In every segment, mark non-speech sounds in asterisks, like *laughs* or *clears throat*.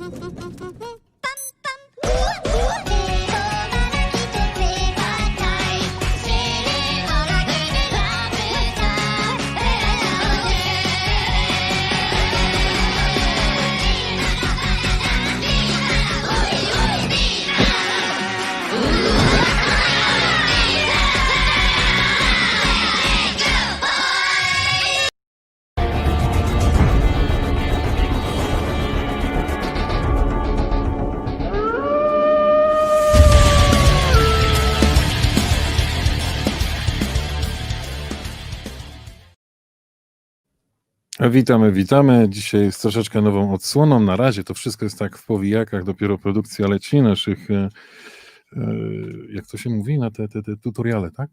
Ha ha ha ha ha! Witamy, witamy. Dzisiaj z troszeczkę nową odsłoną. Na razie to wszystko jest tak w powijakach, dopiero produkcja leci naszych, e, e, jak to się mówi, na te, te, te tutoriale, tak?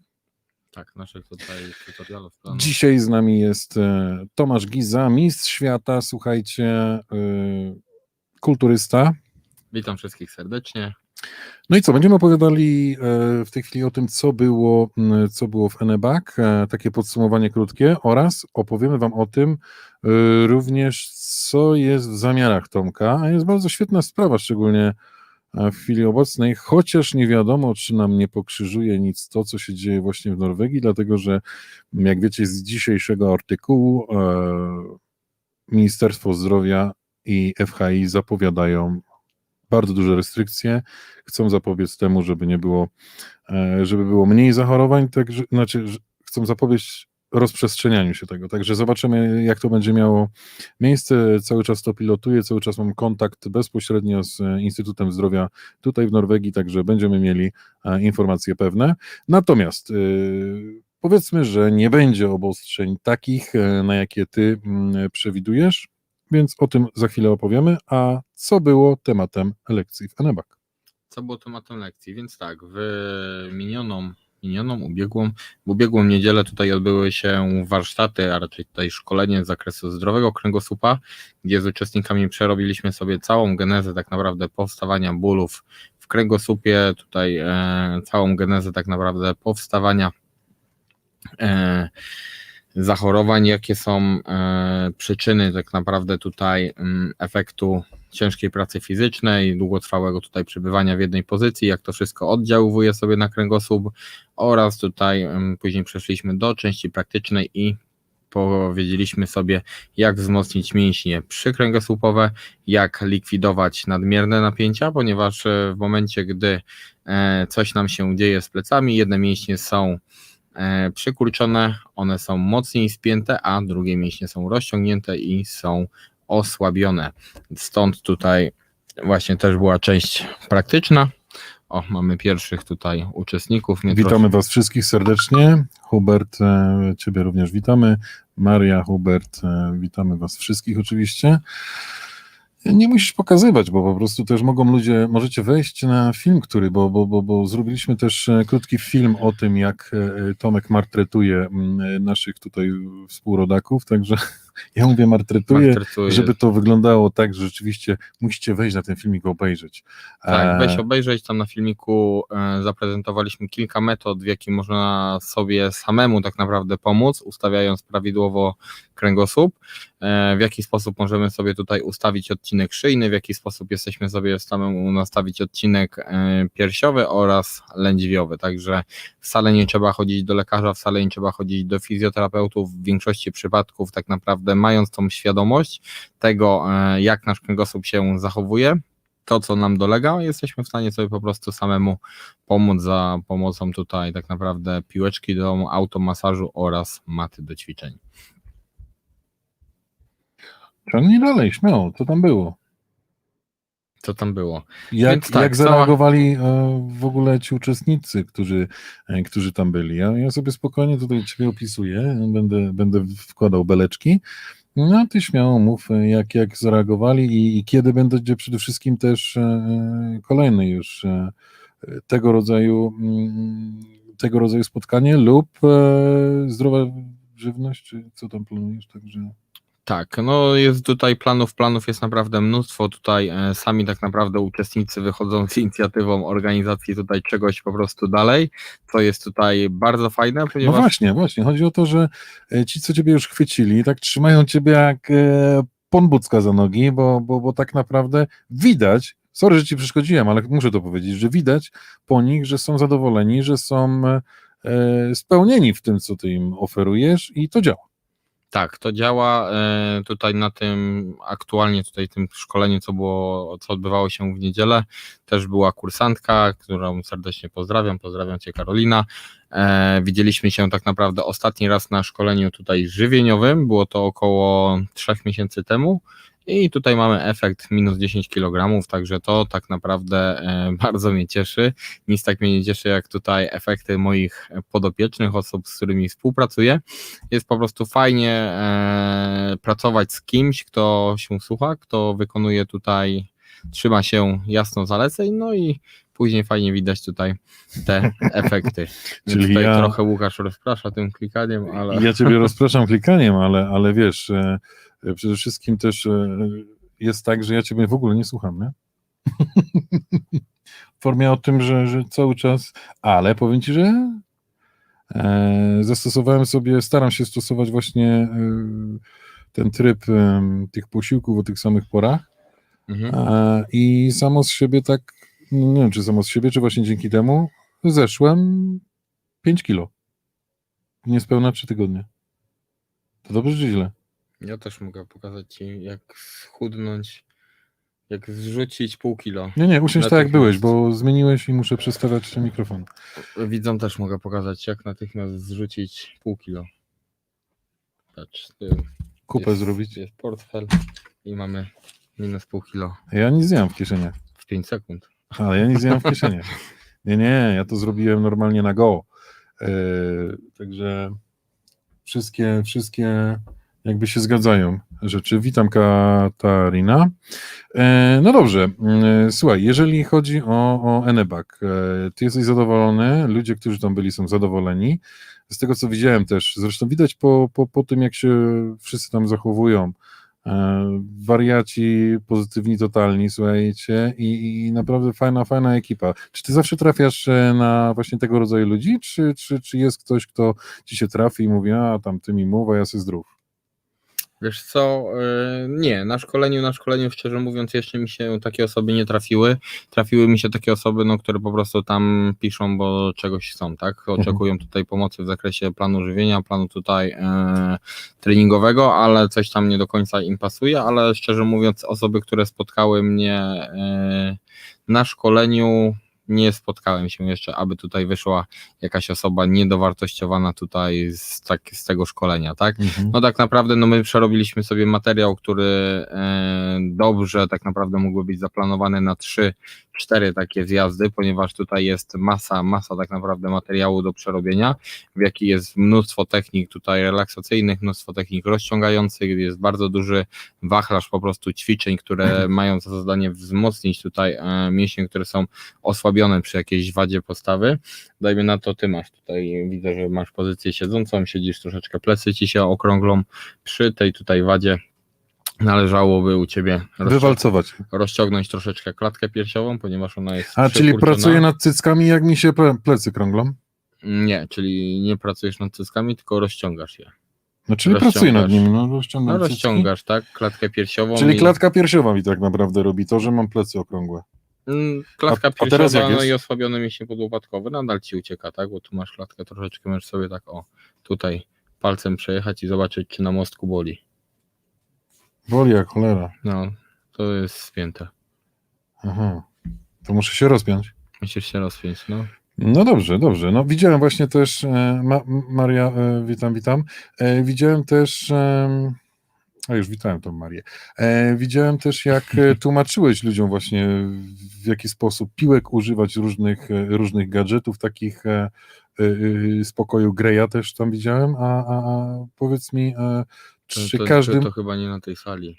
Tak, naszych tutaj tutorialów. planów. Dzisiaj z nami jest e, Tomasz Giza, mistrz świata, słuchajcie, e, kulturysta. Witam wszystkich serdecznie. No i co, będziemy opowiadali e, w tej chwili o tym, co było, co było w Enebak, e, takie podsumowanie krótkie. Oraz opowiemy Wam o tym e, również, co jest w zamiarach Tomka, a jest bardzo świetna sprawa, szczególnie w chwili obecnej, chociaż nie wiadomo, czy nam nie pokrzyżuje nic to, co się dzieje właśnie w Norwegii, dlatego że, jak wiecie, z dzisiejszego artykułu Ministerstwo Zdrowia i FHI zapowiadają bardzo duże restrykcje, chcą zapobiec temu, żeby nie było, e, żeby było mniej zachorowań, także, znaczy chcą zapobiec rozprzestrzenianiu się tego, także zobaczymy jak to będzie miało miejsce, cały czas to pilotuję, cały czas mam kontakt bezpośrednio z e, Instytutem Zdrowia tutaj w Norwegii, także będziemy mieli e, informacje pewne, natomiast powiedzmy, że nie będzie obostrzeń takich, na jakie ty mm, przewidujesz, więc o tym za chwilę opowiemy. A co było tematem lekcji w Enebak? Co było tematem lekcji? Więc tak, w minioną, minioną, ubiegłą, w ubiegłą niedzielę tutaj odbyły się warsztaty, a raczej tutaj szkolenie z zakresu zdrowego kręgosłupa, gdzie z uczestnikami przerobiliśmy sobie całą genezę tak naprawdę powstawania bólów w kręgosłupie, tutaj e, całą genezę tak naprawdę powstawania e, zachorowań, jakie są e, przyczyny tak naprawdę tutaj mm, efektu ciężkiej pracy fizycznej, długotrwałego tutaj przebywania w jednej pozycji, jak to wszystko oddziałuje sobie na kręgosłup oraz tutaj później przeszliśmy do części praktycznej i powiedzieliśmy sobie, jak wzmocnić mięśnie przykręgosłupowe, jak likwidować nadmierne napięcia, ponieważ e, w momencie, gdy e, coś nam się dzieje z plecami, jedne mięśnie są e, przykurczone, one są mocniej spięte, a drugie mięśnie są rozciągnięte i są osłabione. Stąd tutaj właśnie też była część praktyczna. O, mamy pierwszych tutaj uczestników. Mnie Witamy Was wszystkich serdecznie. Hubert, e, Ciebie również witamy. Maria, Hubert, e, witamy Was wszystkich oczywiście. Nie musisz pokazywać, bo po prostu też mogą ludzie, możecie wejść na film, który, bo, bo, bo, bo zrobiliśmy też e, krótki film o tym, jak Tomek martretuje m, e, naszych tutaj współrodaków, także ja mówię martretuje, Maltretuje. żeby to wyglądało tak, że rzeczywiście musicie wejść na ten film i go obejrzeć. Tak, weź E, obejrzeć, tam na filmiku e, zaprezentowaliśmy kilka metod, w jaki można sobie samemu tak naprawdę pomóc, ustawiając prawidłowo kręgosłup, e, w jaki sposób możemy sobie tutaj ustawić odcinek szyjny, w jaki sposób jesteśmy sobie samemu nastawić odcinek piersiowy oraz lędźwiowy, także wcale nie trzeba chodzić do lekarza, wcale nie trzeba chodzić do fizjoterapeutów, w większości przypadków tak naprawdę mając tą świadomość tego, e, jak nasz kręgosłup się zachowuje, to, co nam dolega, jesteśmy w stanie sobie po prostu samemu pomóc za pomocą tutaj tak naprawdę piłeczki do automasażu oraz maty do ćwiczeń. Ciągnij dalej, śmiało, co tam było? Co tam było? Jak, Więc tak, jak cała- zareagowali e, w ogóle ci uczestnicy, którzy, e, którzy tam byli? Ja, ja sobie spokojnie tutaj Ciebie opisuję, będę, będę wkładał beleczki. No a Ty śmiało mów, e, jak, jak zareagowali i, i kiedy będzie przede wszystkim też kolejny już tego rodzaju mm, tego rodzaju spotkanie lub zdrowa żywność, czy co tam planujesz? Także... Tak, no jest tutaj planów, planów jest naprawdę mnóstwo. Tutaj e, sami tak naprawdę uczestnicy wychodzą z inicjatywą organizacji tutaj czegoś po prostu dalej, co jest tutaj bardzo fajne, No ponieważ właśnie, właśnie. Chodzi o to, że e, ci, co ciebie już chwycili, tak trzymają ciebie jak e, ponbucka za nogi, bo, bo, bo tak naprawdę widać, sorry, że ci przeszkodziłem, ale muszę to powiedzieć, że widać po nich, że są zadowoleni, że są e, spełnieni w tym, co ty im oferujesz i to działa. Tak, to działa e, tutaj na tym aktualnie tutaj tym szkoleniu, co było, co odbywało się w niedzielę. Też była kursantka, którą serdecznie pozdrawiam. Pozdrawiam Cię Karolina. E, widzieliśmy się tak naprawdę ostatni raz na szkoleniu tutaj żywieniowym. Było to około 3 miesięcy temu. I tutaj mamy efekt minus 10 kg, także to tak naprawdę e, *laughs* bardzo mnie cieszy. Nic tak mnie nie cieszy, jak tutaj efekty moich podopiecznych, osób, z którymi współpracuję. Jest po prostu fajnie e, pracować z kimś, kto się słucha, kto wykonuje tutaj, trzyma się jasno zaleceń, no i później fajnie widać tutaj te *laughs* efekty. Czyli tutaj ja- trochę Łukasz rozprasza tym klikaniem, ale Ja ciebie *laughs* rozpraszam klikaniem, ale, ale wiesz, e, przede wszystkim też e, jest tak, że ja ciebie w ogóle nie słucham, nie? *laughs* W formie o tym, że, że cały czas, ale powiem ci, że e, zastosowałem sobie, staram się stosować właśnie e, ten tryb e, tych posiłków o tych samych porach mhm. e, i samo z siebie tak, nie wiem czy samo z siebie, czy właśnie dzięki temu zeszłem 5 kilo. Niespełna 3 tygodnie. To dobrze czy źle? Ja też mogę pokazać Ci, jak schudnąć, jak zrzucić pół kilo. Nie, nie, usiądź tak jak byłeś, bo zmieniłeś i muszę przestawiać mikrofon. Widzom też mogę pokazać, jak natychmiast zrzucić pół kilo. Patrz, Kupę jest, zrobić. Jest portfel i mamy minus pół kilo Ja nic nie mam w kieszeniach. w 5 sekund. Ale ja nic nie mam w kieszeniach. *laughs* Nie, nie, ja to zrobiłem normalnie na go. Yy, także wszystkie, wszystkie jakby się zgadzają rzeczy. Witam Katarina. E, no dobrze, mm, słuchaj, jeżeli chodzi o, o Enebak, e, ty jesteś zadowolony, ludzie, którzy tam byli są zadowoleni. Z tego co widziałem też, zresztą widać po, po, po tym, jak się wszyscy tam zachowują, e, wariaci, pozytywni totalni, słuchajcie, i, i naprawdę fajna, fajna ekipa. Czy ty zawsze trafiasz e, na właśnie tego rodzaju ludzi, czy, czy, czy jest ktoś, kto ci się trafi i mówi, a tam ty mi mów, a ja jestem zdrów? Wiesz co, yy, nie, na szkoleniu, na szkoleniu szczerze mówiąc jeszcze mi się takie osoby nie trafiły. Trafiły mi się takie osoby, no, które po prostu tam piszą, bo czegoś chcą, tak? Oczekują tutaj pomocy w zakresie planu żywienia, planu tutaj e, treningowego, ale coś tam nie do końca im pasuje, ale szczerze mówiąc osoby, które spotkały mnie e, na szkoleniu, nie spotkałem się jeszcze, aby tutaj wyszła jakaś osoba niedowartościowana tutaj z, tak, z tego szkolenia, tak? No tak naprawdę no my przerobiliśmy sobie materiał, który e, dobrze tak naprawdę mógłby być zaplanowany na 3 cztery takie zjazdy, ponieważ tutaj jest masa, masa tak naprawdę materiału do przerobienia, w jaki jest mnóstwo technik tutaj relaksacyjnych, mnóstwo technik rozciągających, jest bardzo duży wachlarz po prostu ćwiczeń, które *clears throat* mają za zadanie wzmocnić tutaj e, mięśnie, które są osłabione przy jakiejś wadzie postawy. Dajmy na to, ty masz tutaj, widzę, że masz pozycję siedzącą, siedzisz troszeczkę, plecy ci się okrąglą, przy tej tutaj wadzie należałoby u ciebie Wywalcować. rozciągnąć troszeczkę klatkę piersiową, ponieważ ona jest A, czyli pracuję nad cyckami, jak mi się ple- plecy krąglą? Nie, czyli nie pracujesz nad cyckami, tylko rozciągasz je. No, czyli Rozciągasz. pracuję nad nimi, no rozciągam No rozciągasz, tak? Klatkę piersiową. Czyli i- klatka piersiowa mi tak naprawdę robi to, że mam plecy okrągłe. Mm, Klatka A- a piersiowa, no i osłabiony mięsień podłopatkowy nadal ci ucieka, tak? Bo tu masz klatkę troszeczkę, możesz sobie tak o, tutaj palcem przejechać i zobaczyć, czy na mostku boli. Boli jak cholera. No, to jest spięte. Aha. To muszę się rozpiąć. Musisz się rozpiąć, no. No dobrze, dobrze. No widziałem właśnie też, e, Ma, Maria, e, witam, witam. E, widziałem też, e, a już witałem tą Marię. E, widziałem też, jak e, *laughs* tłumaczyłeś ludziom właśnie, w jaki sposób piłek używać różnych, e, różnych gadżetów, takich e, e, e, z pokoju Greya też tam widziałem, a, a, a powiedz mi, e, To, czy to, to, chyba nie na tej sali.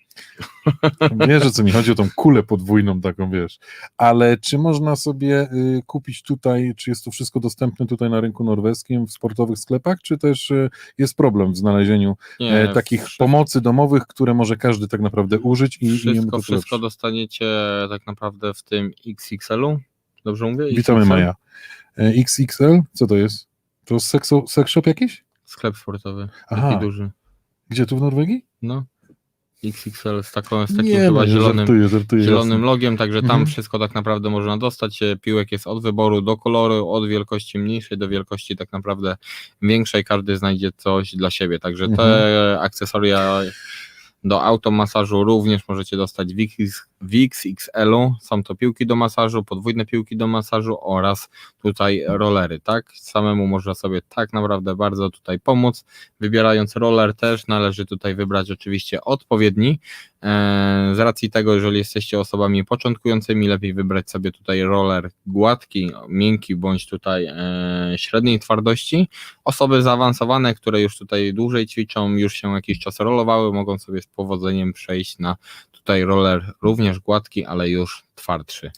*laughs* Wiesz, o co mi chodzi, o tą kulę podwójną taką, wiesz. Ale czy można sobie y, kupić tutaj, czy jest to wszystko dostępne tutaj na rynku norweskim, w sportowych sklepach, czy też y, jest problem w znalezieniu Nie, e, takich wszystko- pomocy domowych, które może każdy tak naprawdę użyć i, i Wszystko, to wszystko dostaniecie tak naprawdę w tym XXL-u. Dobrze mówię? Witamy XXL? Maja. E, XXL? Co to jest? To sex shop jakiś? Sklep sportowy. Aha. Taki duży. Gdzie, tu w Norwegii? No. XXL z, taką, z takim Nie, chyba no, zielonym, żartuję, żartuję. zielonym jasne. logiem, także tam Mhm. wszystko tak naprawdę można dostać. E, Piłek jest od wyboru do koloru, od wielkości mniejszej do wielkości tak naprawdę większej. Każdy znajdzie coś dla siebie. Także te Mhm. akcesoria do automasażu również możecie dostać w X- w XXL-u. Są to piłki do masażu, podwójne piłki do masażu oraz tutaj rollery, tak? Samemu można sobie tak naprawdę bardzo tutaj pomóc. Wybierając roller też należy tutaj wybrać oczywiście odpowiedni. E, Z racji tego, jeżeli jesteście osobami początkującymi, lepiej wybrać sobie tutaj roller gładki, miękki bądź tutaj e, średniej twardości. Osoby zaawansowane, które już tutaj dłużej ćwiczą, już się jakiś czas rolowały, mogą sobie z powodzeniem przejść na tutaj roller również gładki, ale już twardszy.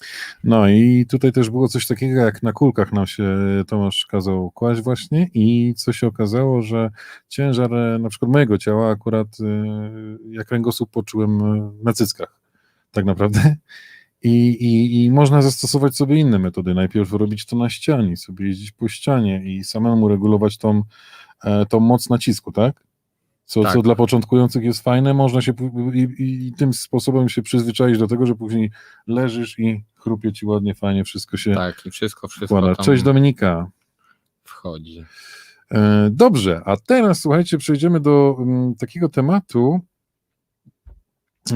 No i tutaj też było coś takiego, jak na kulkach nam się Tomasz kazał kłaść właśnie i co się okazało, że ciężar e, na przykład mojego ciała akurat e, jak kręgosłup poczułem e, na cyckach, tak naprawdę. I, i, I można zastosować sobie inne metody. Najpierw robić to na ścianie, sobie jeździć po ścianie i samemu regulować tą, tą moc nacisku, tak? Co, Tak. co dla początkujących jest fajne, można się i, i, tym sposobem się przyzwyczaić do tego, że później leżysz i chrupie ci ładnie, fajnie, wszystko się Tak, i wszystko, wszystko Cześć Dominika. wchodzi. E, Dobrze, a teraz słuchajcie, przejdziemy do mm, takiego tematu,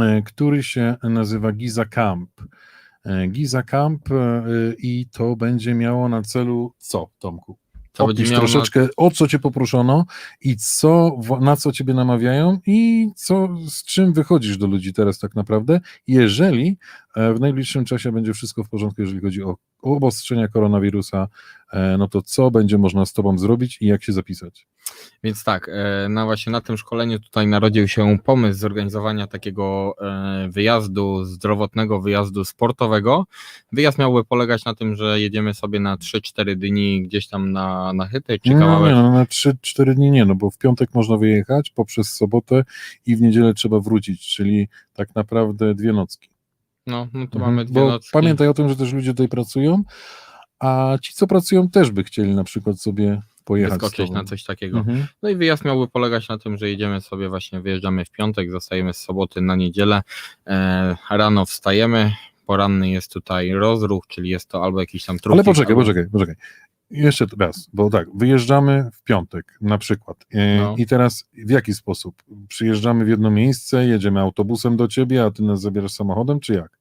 e, który się nazywa Giza Camp. E, Giza Camp i to będzie miało na celu co, Tomku? To Opisz miało na- troszeczkę, o co cię poproszono i co, na co ciebie namawiają i co, z czym wychodzisz do ludzi teraz tak naprawdę, jeżeli w najbliższym czasie będzie wszystko w porządku, jeżeli chodzi o obostrzenia koronawirusa, e, no to co będzie można z tobą zrobić i jak się zapisać? Więc tak, e, no właśnie na tym szkoleniu tutaj narodził się pomysł zorganizowania takiego e, wyjazdu, zdrowotnego wyjazdu sportowego. Wyjazd miałby polegać na tym, że jedziemy sobie na 3-4 dni gdzieś tam na, na Hyty czy kawałek. nie, no, na 3-4 dni nie, no bo w piątek można wyjechać poprzez sobotę i w niedzielę trzeba wrócić, czyli tak naprawdę dwie nocki. No, no to Mhm. mamy dwie Bo nocki. pamiętaj o tym, że też ludzie tutaj pracują, a ci, co pracują, też by chcieli na przykład sobie pojechać wyskoczyć na coś takiego. Mhm. No i wyjazd miałby polegać na tym, że jedziemy sobie właśnie, wyjeżdżamy w piątek, zostajemy z soboty na niedzielę, e, rano wstajemy, poranny jest tutaj rozruch, czyli jest to albo jakiś tam Ale trucizn, poczekaj, albo... poczekaj, poczekaj. Jeszcze raz, bo tak, wyjeżdżamy w piątek na przykład e, No. i teraz w jaki sposób? Przyjeżdżamy w jedno miejsce, jedziemy autobusem do ciebie, a ty nas zabierasz samochodem, czy jak?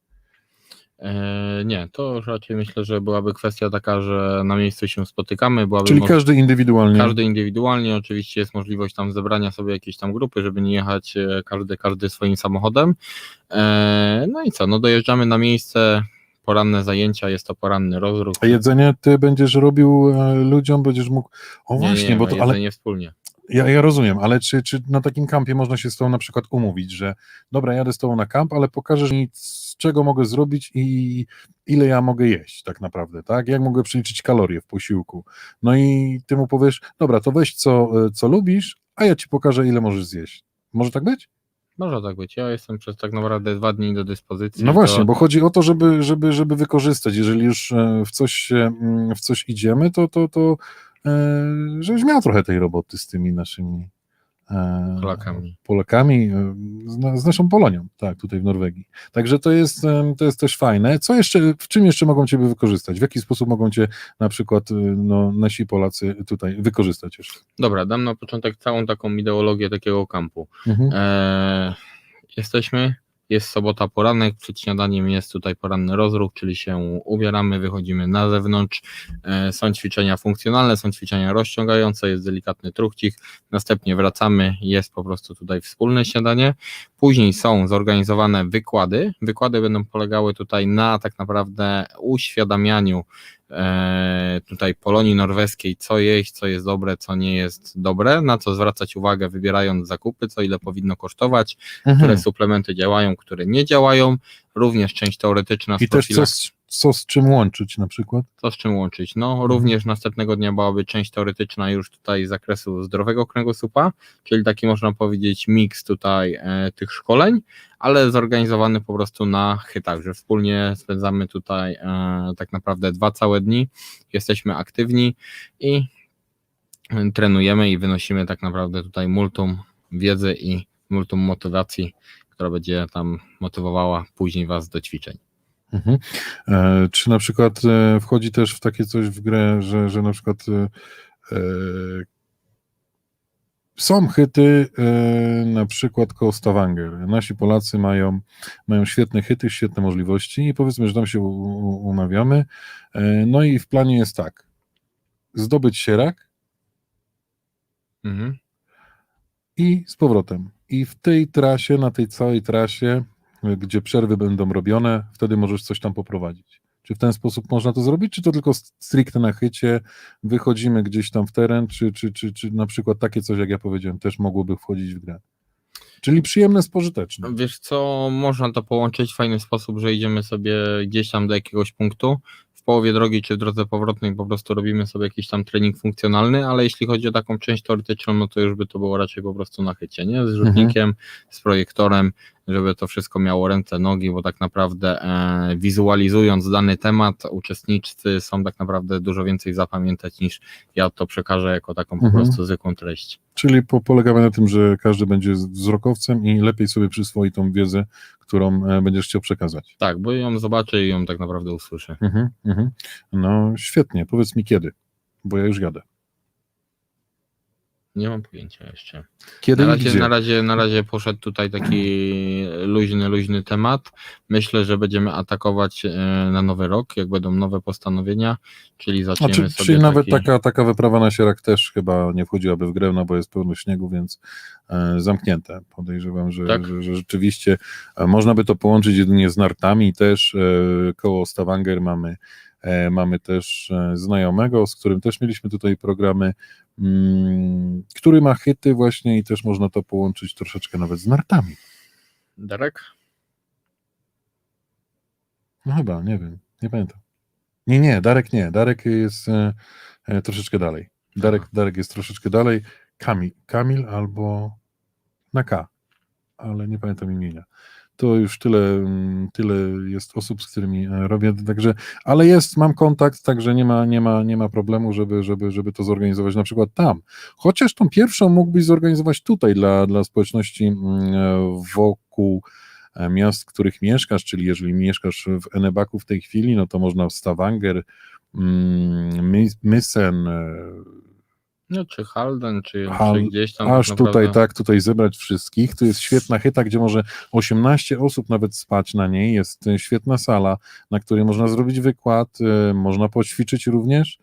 E, nie, to raczej myślę, że byłaby kwestia taka, że na miejscu się spotykamy, byłaby Czyli każdy indywidualnie. każdy indywidualnie, oczywiście jest możliwość tam zebrania sobie jakiejś tam grupy, żeby nie jechać e, każdy, każdy swoim samochodem. E, no i co, no dojeżdżamy na miejsce, poranne zajęcia, jest to poranny rozruch. A jedzenie ty będziesz robił ludziom, będziesz mógł. O Nie, właśnie, nie, bo to, ale wspólnie. Ja, ja rozumiem, ale czy, czy na takim kampie można się z tobą na przykład umówić, że dobra, jadę z tobą na kamp, ale pokażesz mi, z czego mogę zrobić i ile ja mogę jeść tak naprawdę, tak? Jak mogę przeliczyć kalorie w posiłku. No i ty mu powiesz, dobra, to weź co, e, co lubisz, a ja ci pokażę, ile możesz zjeść. Może tak być? Może tak być. Ja jestem przez tak naprawdę dwa dni do dyspozycji. No to- właśnie, bo chodzi o to, żeby, żeby, żeby wykorzystać. Jeżeli już e, w coś, mm, w coś idziemy, to, to, to żebyś miał trochę tej roboty z tymi naszymi e, Polakami. Polakami, e, z, na- z naszą Polonią, tak, tutaj w Norwegii. Także to jest, to jest też fajne. Co jeszcze, w czym jeszcze mogą Cię wykorzystać? W jaki sposób mogą Cię na przykład e, no, nasi Polacy tutaj wykorzystać jeszcze? Dobra, dam na początek całą taką ideologię takiego kampu. Mhm. Eee, jesteśmy, jest sobota poranek, przed śniadaniem jest tutaj poranny rozruch, czyli się ubieramy, wychodzimy na zewnątrz, e, są ćwiczenia funkcjonalne, są ćwiczenia rozciągające, jest delikatny truchcik, następnie wracamy, jest po prostu tutaj wspólne śniadanie, później są zorganizowane wykłady, wykłady będą polegały tutaj na tak naprawdę uświadamianiu tutaj Polonii norweskiej, co jeść, co jest dobre, co nie jest dobre, na co zwracać uwagę wybierając zakupy, co ile powinno kosztować, które Mhm. suplementy działają, które nie działają, również część teoretyczna z I co z, czym łączyć na przykład? co z czym łączyć? No, Mhm. również następnego dnia byłaby część teoretyczna już tutaj z zakresu zdrowego kręgosłupa, czyli taki można powiedzieć miks tutaj e, tych szkoleń, ale zorganizowany po prostu na chytach, że wspólnie spędzamy tutaj e, tak naprawdę dwa całe dni, jesteśmy aktywni i trenujemy i wynosimy tak naprawdę tutaj multum wiedzy i multum motywacji, która będzie tam motywowała później Was do ćwiczeń. Mhm. E, czy na przykład e, wchodzi też w takie coś w grę, że, że na przykład e, e, są hyty, e, na przykład koło Stavanger. Nasi Polacy mają, mają świetne hyty, świetne możliwości i powiedzmy, że tam się u, u, umawiamy. E, no i w planie jest tak, zdobyć sierak Mhm. i z powrotem. I w tej trasie, na tej całej trasie, gdzie przerwy będą robione, wtedy możesz coś tam poprowadzić. Czy w ten sposób można to zrobić, czy to tylko stricte na chycie, wychodzimy gdzieś tam w teren, czy, czy, czy, czy na przykład takie coś, jak ja powiedziałem, też mogłoby wchodzić w grę. Czyli przyjemne z pożytecznym. Wiesz co, można to połączyć w fajny sposób, że idziemy sobie gdzieś tam do jakiegoś punktu, w połowie drogi czy w drodze powrotnej po prostu robimy sobie jakiś tam trening funkcjonalny, ale jeśli chodzi o taką część teoretyczną, no to już by to było raczej po prostu na chycie, nie? Z rzutnikiem, z projektorem, żeby to wszystko miało ręce, nogi, bo tak naprawdę e, wizualizując dany temat, uczestnicy są tak naprawdę dużo więcej zapamiętać niż ja to przekażę jako taką po Mhm. prostu zwykłą treść. Czyli po, polegamy na tym, że każdy będzie wzrokowcem i lepiej sobie przyswoi tą wiedzę, którą e, będziesz chciał przekazać. Tak, bo ją zobaczy i ją tak naprawdę usłyszy. Mhm, mhm. No świetnie, powiedz mi kiedy, bo ja już jadę. Nie mam pojęcia jeszcze. Kiedy Na razie, na, razie, na razie poszedł tutaj taki luźny, luźny temat. Myślę, że będziemy atakować e, na nowy rok, jak będą nowe postanowienia, czyli zaczniemy Znaczy, sobie czyli nawet taki... taka, taka wyprawa na sierak też chyba nie wchodziłaby w grę, no bo jest pełno śniegu, więc e, zamknięte. Podejrzewam, że, Tak. że, że rzeczywiście e, można by to połączyć jedynie z nartami. Też koło Stavanger mamy, mamy też znajomego, z którym też mieliśmy tutaj programy, który ma chyty właśnie i też można to połączyć troszeczkę nawet z nartami. Darek? No chyba, nie wiem, nie pamiętam. Nie, nie, Darek nie. Darek jest e, e, troszeczkę dalej. Darek, Aha. Darek jest troszeczkę dalej. Kamil, Kamil albo na K, ale nie pamiętam imienia. To już tyle, mm, tyle jest osób, z którymi e, robię, także, ale jest, mam kontakt, także nie ma, nie ma, nie ma problemu, żeby, żeby, żeby to zorganizować na przykład tam. Chociaż tą pierwszą mógłbyś zorganizować tutaj dla, dla społeczności mm, e, wokół e, miast, w których mieszkasz, czyli jeżeli mieszkasz w Enebaku w tej chwili, no to można w Stavanger, mm, My- Mysen, No, czy Halden, czy, Hal- czy gdzieś tam. aż tak tutaj, tak, tutaj zebrać wszystkich. To jest świetna chyta, gdzie może 18 osób nawet spać na niej. Jest e, świetna sala, na której można zrobić wykład, e, można poćwiczyć również.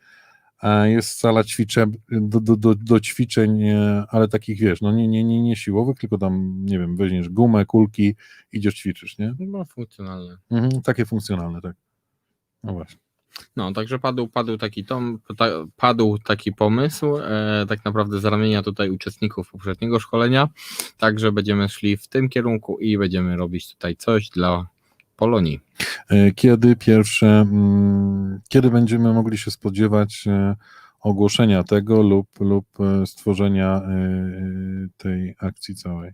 Jest sala ćwicze, do, do, do, do ćwiczeń, e, ale takich wiesz, no nie, nie, nie, nie siłowych, tylko tam, nie wiem, weźmiesz gumę, kulki, idziesz ćwiczysz, nie? No, funkcjonalne. Mhm, takie funkcjonalne, tak. No właśnie. No, także padł, padł, taki tom, ta, padł taki pomysł, e, tak naprawdę z ramienia tutaj uczestników poprzedniego szkolenia, także będziemy szli w tym kierunku i będziemy robić tutaj coś dla Polonii. E, Kiedy pierwsze, mm, kiedy będziemy mogli się spodziewać e, ogłoszenia tego lub, lub e, stworzenia e, tej akcji całej?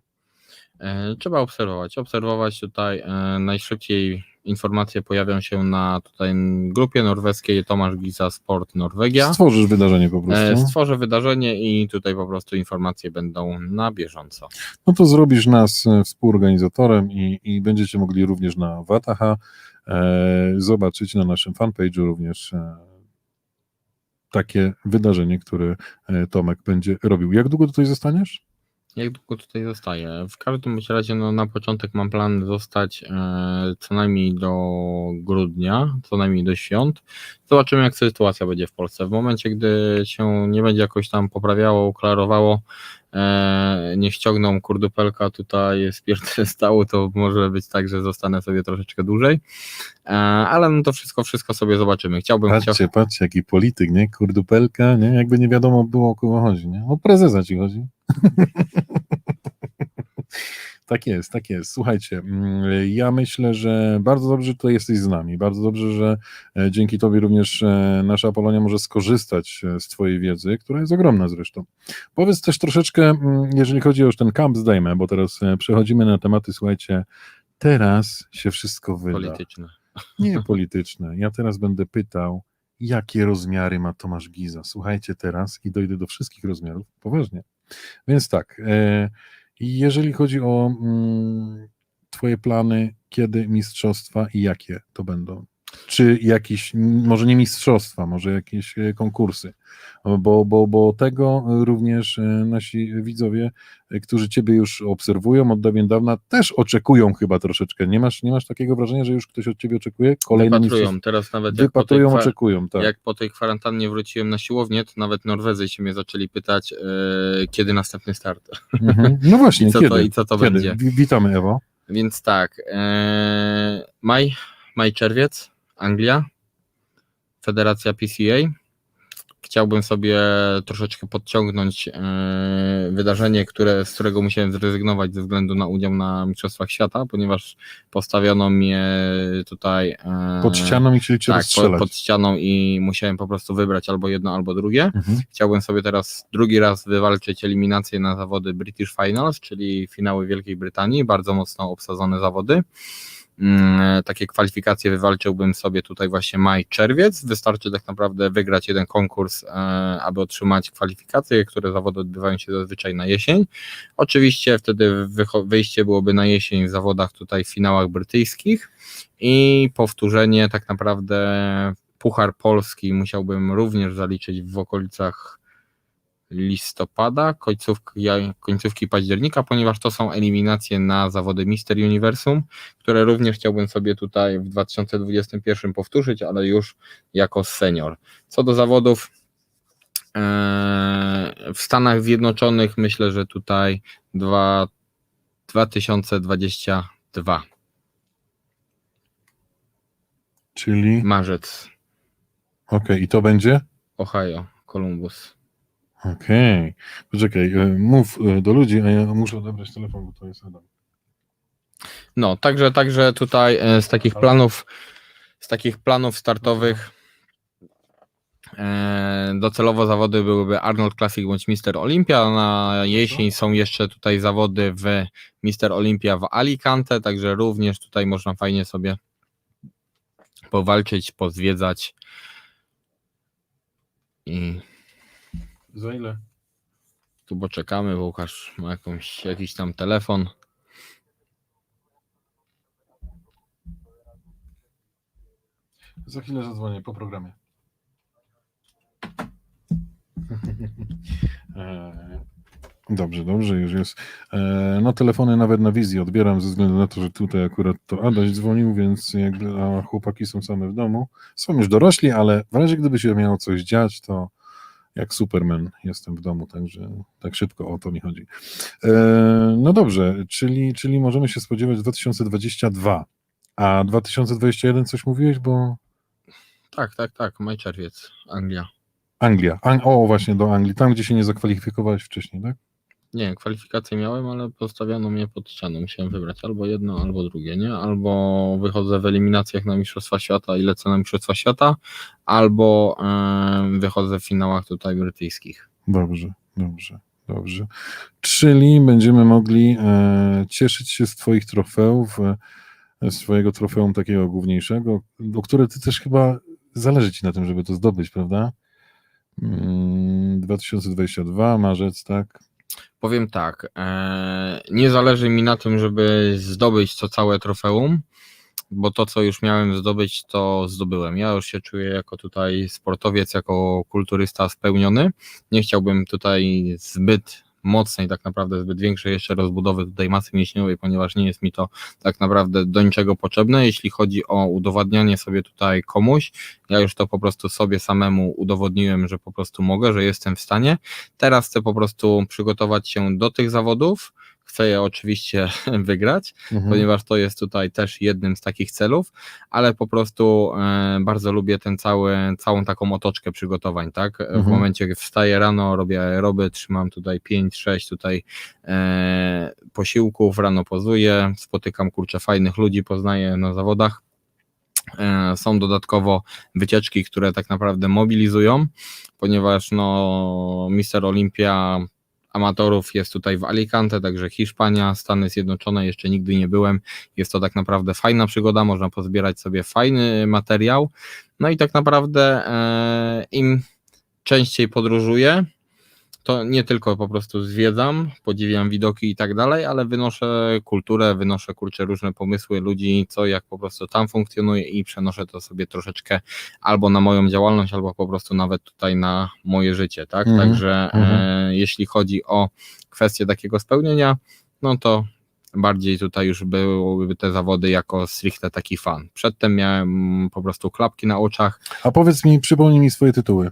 Trzeba obserwować. Obserwować tutaj najszybciej informacje pojawią się na tutaj grupie norweskiej Tomasz Giza Sport Norwegia. Stworzysz wydarzenie po E, prostu. Stworzę wydarzenie i tutaj po prostu informacje będą na bieżąco. No to zrobisz nas e, współorganizatorem i, i będziecie mogli również na Wataha e, zobaczyć na naszym fanpage'u również e, takie wydarzenie, które e, Tomek będzie robił. Jak długo tutaj zostaniesz? Jak długo tutaj zostaję? W każdym razie no, na początek mam plan zostać e, co najmniej do grudnia, co najmniej do świąt. Zobaczymy jak sytuacja będzie w Polsce. W momencie, gdy się nie będzie jakoś tam poprawiało, uklarowało, e, nie ściągną kurdupelka tutaj *laughs* z stału, to może być tak, że zostanę sobie troszeczkę dłużej. E, ale no to wszystko, wszystko sobie zobaczymy. Chciałbym, chciał, Patrzcie, patrzcie, jaki polityk, nie? Kurdupelka, nie? Jakby nie wiadomo było, o kogo chodzi, nie? O prezesa ci chodzi. *laughs* tak jest, tak jest. Słuchajcie, mm, ja myślę, że bardzo dobrze, że tutaj jesteś z nami. Bardzo dobrze, że e, dzięki Tobie również e, nasza Polonia może skorzystać e, z Twojej wiedzy, która jest ogromna zresztą. Powiedz też troszeczkę, mm, jeżeli chodzi o już ten kamp, zdejmę, bo teraz przechodzimy na tematy, słuchajcie, teraz się wszystko wyda. polityczny. Nie polityczne. Ja teraz będę pytał, jakie rozmiary ma Tomasz Giza. Słuchajcie teraz i dojdę do wszystkich rozmiarów, poważnie. Więc tak, e, jeżeli chodzi o mm, twoje plany, kiedy mistrzostwa i jakie to będą? Czy jakieś, może nie mistrzostwa, może jakieś e, konkursy? Bo, bo, bo tego również e, nasi widzowie, e, którzy ciebie już obserwują od dawien dawna, też oczekują chyba troszeczkę. Nie masz, nie masz takiego wrażenia, że już ktoś od ciebie oczekuje? Kolejne Wypatrują. Teraz nawet jak po, tej, Wypatrują, oczekują, tak. jak po tej kwarantannie wróciłem na siłownię, to nawet Norwedzy się mnie zaczęli pytać, e, kiedy następny start. Mhm. No właśnie, *laughs* I co kiedy? to, i co to kiedy? będzie. Wi- Witamy Ewo. Więc tak, e, maj, maj, czerwiec, Anglia, Federacja PCA. Chciałbym sobie troszeczkę podciągnąć e, wydarzenie, które, z którego musiałem zrezygnować ze względu na udział na Mistrzostwach Świata, ponieważ postawiono mnie tutaj e, Pod ścianą i chcieli cię tak, rozstrzelać. pod ścianą i musiałem po prostu wybrać albo jedno, albo drugie. Mhm. Chciałbym sobie teraz drugi raz wywalczyć eliminację na zawody British Finals, czyli finały Wielkiej Brytanii, bardzo mocno obsadzone zawody. Mm, Takie kwalifikacje wywalczyłbym sobie tutaj właśnie maj, czerwiec. Wystarczy tak naprawdę wygrać jeden konkurs, e, aby otrzymać kwalifikacje, które zawody odbywają się zazwyczaj na jesień. Oczywiście wtedy wyjście byłoby na jesień w zawodach tutaj w finałach brytyjskich i powtórzenie tak naprawdę Puchar Polski musiałbym również zaliczyć w okolicach listopada, końcówki, końcówki października, ponieważ to są eliminacje na zawody Mister Universum, które również chciałbym sobie tutaj w 2021 powtórzyć, ale już jako senior. Co do zawodów e, w Stanach Zjednoczonych, myślę, że tutaj dwa, 2022 Czyli, marzec, okej, i to będzie? Ohio, Columbus. Okej. Poczekaj, e, mów e, do ludzi, a ja muszę odebrać telefon, bo to jest Adam. No, także, także tutaj e, z takich planów, z takich planów startowych docelowo zawody byłyby Arnold Classic bądź Mister Olympia. Na jesień są jeszcze tutaj zawody w Mister Olympia w Alicante, także również tutaj można fajnie sobie powalczyć, pozwiedzać. I Za ile? tu poczekamy, bo Łukasz ma jakąś, jakiś tam telefon. Za chwilę zadzwonię po programie. *laughs* E, Dobrze, dobrze, już jest. E, No telefony nawet na wizji odbieram ze względu na to, że tutaj akurat to Adaś dzwonił, więc jakby, a chłopaki są same w domu. Są już dorośli, ale w razie gdyby się miało coś dziać, to jak Superman jestem w domu, także tak szybko o to mi chodzi. E, No dobrze, czyli, czyli możemy się spodziewać 2022, a 2021 coś mówiłeś, bo Tak, tak, tak, maj, czerwiec, Anglia. Anglia. Ang- o, właśnie do Anglii, tam gdzie się nie zakwalifikowałeś wcześniej, tak? Nie, kwalifikacje miałem, ale postawiono mnie pod ścianą. Musiałem wybrać albo jedno, albo drugie, nie? Albo wychodzę w eliminacjach na Mistrzostwa Świata i lecę na Mistrzostwa Świata, albo em, wychodzę w finałach tutaj brytyjskich. Dobrze, dobrze, dobrze. Czyli będziemy mogli e, cieszyć się z Twoich trofeów, e, trofeum takiego główniejszego, o które Ty też chyba zależy Ci na tym, żeby to zdobyć, prawda? Mm, 2022, marzec, tak? Powiem tak, e, nie zależy mi na tym, żeby zdobyć to całe trofeum, bo to, co już miałem zdobyć, to zdobyłem. Ja już się czuję jako tutaj sportowiec, jako kulturysta spełniony. Nie chciałbym tutaj zbyt mocnej, tak naprawdę zbyt większej jeszcze rozbudowy tutaj masy mięśniowej, ponieważ nie jest mi to tak naprawdę do niczego potrzebne. Jeśli chodzi o udowadnianie sobie tutaj komuś, ja już to po prostu sobie samemu udowodniłem, że po prostu mogę, że jestem w stanie. Teraz chcę po prostu przygotować się do tych zawodów. Chcę je oczywiście *laughs* wygrać, Mhm. ponieważ to jest tutaj też jednym z takich celów, ale po prostu e, bardzo lubię ten cały, całą taką otoczkę przygotowań, tak? W Mhm. momencie, jak wstaję rano, robię aeroby, trzymam tutaj 5-6 tutaj e, posiłków, rano pozuję, spotykam kurczę fajnych ludzi, poznaję na zawodach. E, Są dodatkowo wycieczki, które tak naprawdę mobilizują, ponieważ no, Mister Olimpia amatorów jest tutaj w Alicante, także Hiszpania, Stany Zjednoczone, jeszcze nigdy nie byłem. Jest to tak naprawdę fajna przygoda, można pozbierać sobie fajny materiał. No i tak naprawdę e, im częściej podróżuję, to nie tylko po prostu zwiedzam, podziwiam widoki i tak dalej, ale wynoszę kulturę, wynoszę kurczę różne pomysły ludzi, co jak po prostu tam funkcjonuje i przenoszę to sobie troszeczkę albo na moją działalność, albo po prostu nawet tutaj na moje życie, tak? Mhm, Także mhm. e, jeśli chodzi o kwestię takiego spełnienia, no to bardziej tutaj już byłyby te zawody jako stricte taki fan. Przedtem miałem po prostu klapki na oczach, A powiedz mi, przypomnij mi swoje tytuły.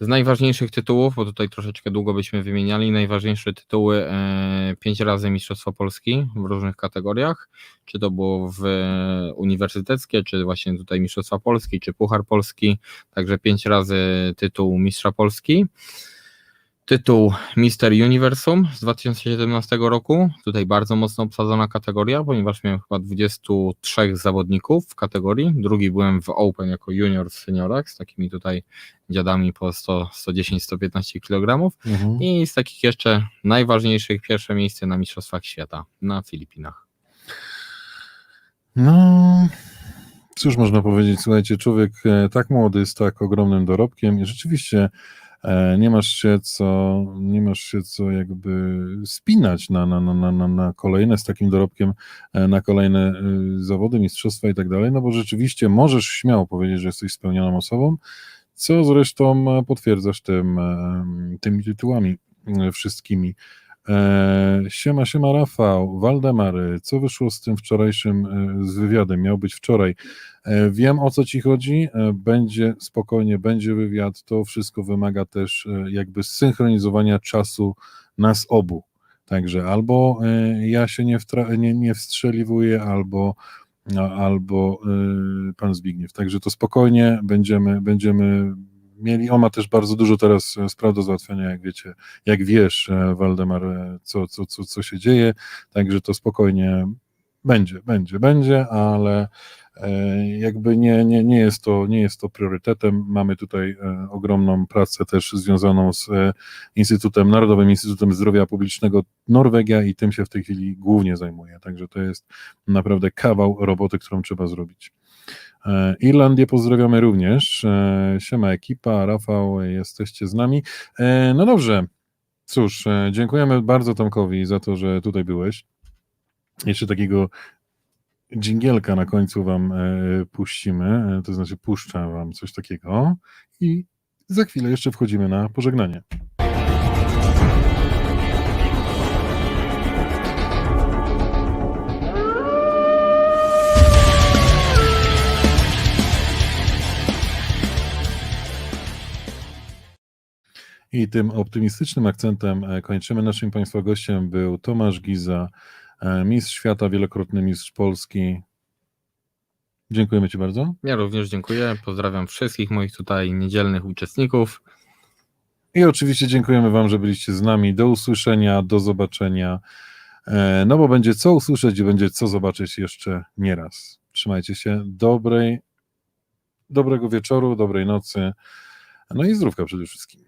Z najważniejszych tytułów, bo tutaj troszeczkę długo byśmy wymieniali, najważniejsze tytuły e, pięć razy Mistrzostwo Polski w różnych kategoriach, czy to było w e, uniwersyteckie, czy właśnie tutaj Mistrzostwa Polski, czy Puchar Polski, także pięć razy tytuł Mistrza Polski. Tytuł Mister Universum z 2017 roku. Tutaj bardzo mocno obsadzona kategoria, ponieważ miałem chyba 23 zawodników w kategorii. Drugi byłem w Open jako junior w seniorach z takimi tutaj dziadami po 100, 110, 115 kg. Mhm. I z takich jeszcze najważniejszych pierwsze miejsce na Mistrzostwach Świata na Filipinach. No, cóż można powiedzieć, słuchajcie, człowiek e, tak młody, z tak ogromnym dorobkiem i rzeczywiście nie masz się co, nie masz się co jakby spinać na, na, na, na, na- kolejne z takim dorobkiem, e, na kolejne e, zawody, mistrzostwa i tak dalej, no bo rzeczywiście możesz śmiało powiedzieć, że jesteś spełnioną osobą, co zresztą e, potwierdzasz tym, e, tymi tytułami e, wszystkimi. E, Siema, siema Rafał, Waldemar, e, co wyszło z tym wczorajszym e, z wywiadem? Miał być wczoraj. E, Wiem o co ci chodzi, będzie spokojnie, będzie wywiad, to wszystko wymaga też jakby synchronizowania czasu nas obu. Także albo ja się nie, nie, nie wstrzeliwuję, albo, albo pan Zbigniew. Także to spokojnie będziemy, będziemy mieli. On ma też bardzo dużo teraz e, spraw do załatwiania, jak wiecie, jak wiesz, e, Waldemar, e, co, co, co, co się dzieje. Także to spokojnie będzie, będzie, będzie, ale jakby nie, nie, nie, jest to, nie jest to priorytetem. Mamy tutaj ogromną pracę też związaną z Instytutem, Narodowym Instytutem Zdrowia Publicznego Norwegia i tym się w tej chwili głównie zajmuję. Także to jest naprawdę kawał roboty, którą trzeba zrobić. E, Irlandię pozdrawiamy również. E, Siema ekipa, Rafał, jesteście z nami. E, No dobrze, cóż, dziękujemy bardzo Tomkowi za to, że tutaj byłeś. Jeszcze takiego dżingielka na końcu wam puścimy, to znaczy puszczę wam coś takiego i za chwilę jeszcze wchodzimy na pożegnanie. I tym optymistycznym akcentem e, kończymy. Naszym Państwa gościem był Tomasz Giza, e, mistrz świata, wielokrotny mistrz Polski. Dziękujemy Ci bardzo. Ja również dziękuję, pozdrawiam wszystkich moich tutaj niedzielnych uczestników. I oczywiście dziękujemy Wam, że byliście z nami. Do usłyszenia, do zobaczenia. E, No bo będzie co usłyszeć i będzie co zobaczyć jeszcze nieraz. Trzymajcie się. Dobrej, dobrego wieczoru, dobrej nocy. No i zdrówka przede wszystkim.